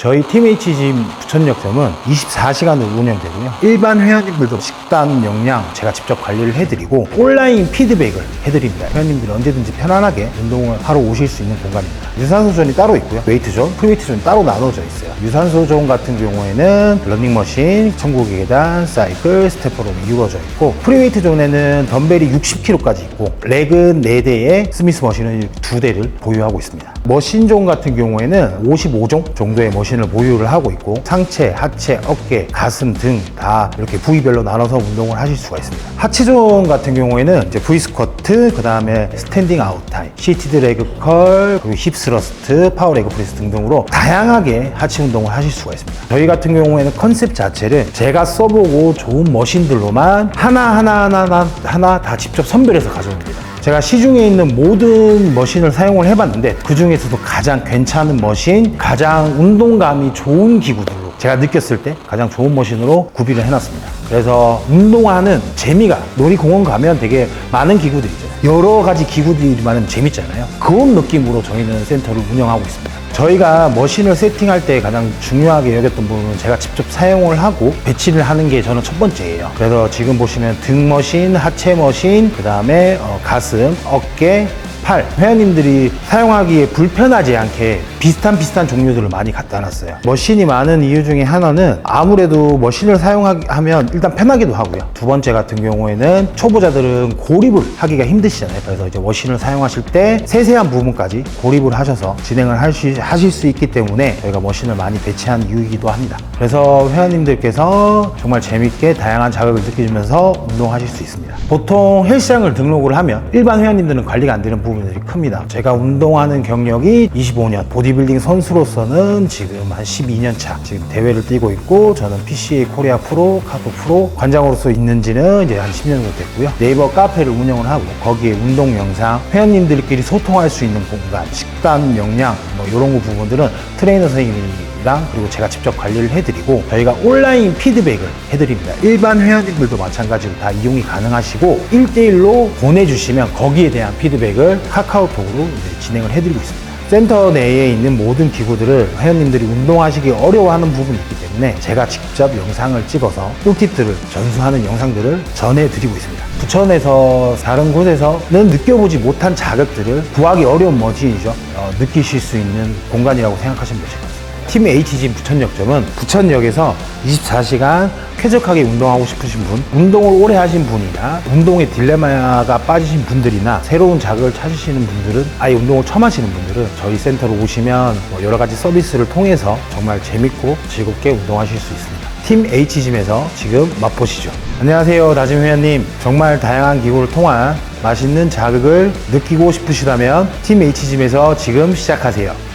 저희 팀 H짐 부천역점은 24시간으로 운영되고요. 일반 회원님들도 식단, 영양 제가 직접 관리를 해드리고 온라인 피드백을 해드립니다. 회원님들이 언제든지 편안하게 운동을 하러 오실 수 있는 공간입니다. 유산소 존이 따로 있고요. 웨이트 존, 프리웨이트 존이 따로 나눠져 있어요. 유산소 존 같은 경우에는 러닝머신, 천국의 계단, 사이클, 스테퍼룸이 이루어져 있고 프리웨이트 존에는 덤벨이 60kg까지 있고 레그 4대에 스미스 머신을 2대를 보유하고 있습니다. 머신존 같은 경우에는 55종 정도의 머신 을 보유를 하고 있고 상체, 하체, 어깨, 가슴 등 다 이렇게 부위별로 나눠서 운동을 하실 수가 있습니다. 하체존 같은 경우에는 이제 V 스쿼트, 그 다음에 스탠딩 아웃 타임, 시티드 레그 컬, 그리고 힙 스러스트, 파워 레그 프레스 등등으로 다양하게 하체 운동을 하실 수가 있습니다. 저희 같은 경우에는 컨셉 자체를 제가 써보고 좋은 머신들로만 하나 하나 하나 하나, 하나 다 직접 선별해서 가져옵니다. 제가 시중에 있는 모든 머신을 사용을 해봤는데 그 중에서도 가장 괜찮은 머신, 가장 운동감이 좋은 기구들로 제가 느꼈을 때 가장 좋은 머신으로 구비를 해놨습니다. 그래서 운동하는 재미가 놀이공원 가면 되게 많은 기구들이 있잖아요. 여러 가지 기구들이 많으면 재밌잖아요. 그런 느낌으로 저희는 센터를 운영하고 있습니다. 저희가 머신을 세팅할 때 가장 중요하게 여겼던 부분은 제가 직접 사용을 하고 배치를 하는 게 저는 첫 번째예요. 그래서 지금 보시면 등 머신, 하체 머신, 그 다음에 가슴, 어깨, 팔 회원님들이 사용하기에 불편하지 않게 비슷한 비슷한 종류들을 많이 갖다 놨어요. 머신이 많은 이유 중에 하나는 아무래도 머신을 사용하면 일단 편하기도 하고요. 두 번째 같은 경우에는 초보자들은 고립을 하기가 힘드시잖아요. 그래서 이제 머신을 사용하실 때 세세한 부분까지 고립을 하셔서 진행을 하시, 하실 수 있기 때문에 저희가 머신을 많이 배치한 이유이기도 합니다. 그래서 회원님들께서 정말 재밌게 다양한 자극을 느끼면서 운동하실 수 있습니다. 보통 헬스장을 등록을 하면 일반 회원님들은 관리가 안 되는 부분들이 큽니다. 제가 운동하는 경력이 25년, 보디 빌딩 선수로서는 지금 한 12년 차 지금 대회를 뛰고 있고 저는 PCA 코리아 프로, 카프 프로 관장으로서 있는지는 이제 한 10년 정도 됐고요. 네이버 카페를 운영을 하고 거기에 운동 영상, 회원님들끼리 소통할 수 있는 공간, 식단, 영양 뭐 이런 거 부분들은 트레이너 선생님이 랑 그리고 제가 직접 관리를 해드리고 저희가 온라인 피드백을 해드립니다. 일반 회원님들도 마찬가지로 다 이용이 가능하시고 1대1로 보내주시면 거기에 대한 피드백을 카카오톡으로 진행을 해드리고 있습니다. 센터 내에 있는 모든 기구들을 회원님들이 운동하시기 어려워하는 부분이 있기 때문에 제가 직접 영상을 찍어서 꿀팁들을 전수하는 영상들을 전해드리고 있습니다. 부천에서 다른 곳에서는 느껴보지 못한 자극들을 구하기 어려운 머신이죠. 어, 느끼실 수 있는 공간이라고 생각하시면 같습니다. 팀 H짐 부천역점은 부천역에서 24시간 쾌적하게 운동하고 싶으신 분, 운동을 오래 하신 분이나 운동의 딜레마가 빠지신 분들이나 새로운 자극을 찾으시는 분들은 아예 운동을 처음 하시는 분들은 저희 센터로 오시면 뭐 여러 가지 서비스를 통해서 정말 재밌고 즐겁게 운동하실 수 있습니다. 팀 H짐에서 지금 맛보시죠. 안녕하세요, 다짐 회원님. 정말 다양한 기구를 통한 맛있는 자극을 느끼고 싶으시다면 팀 H짐에서 지금 시작하세요.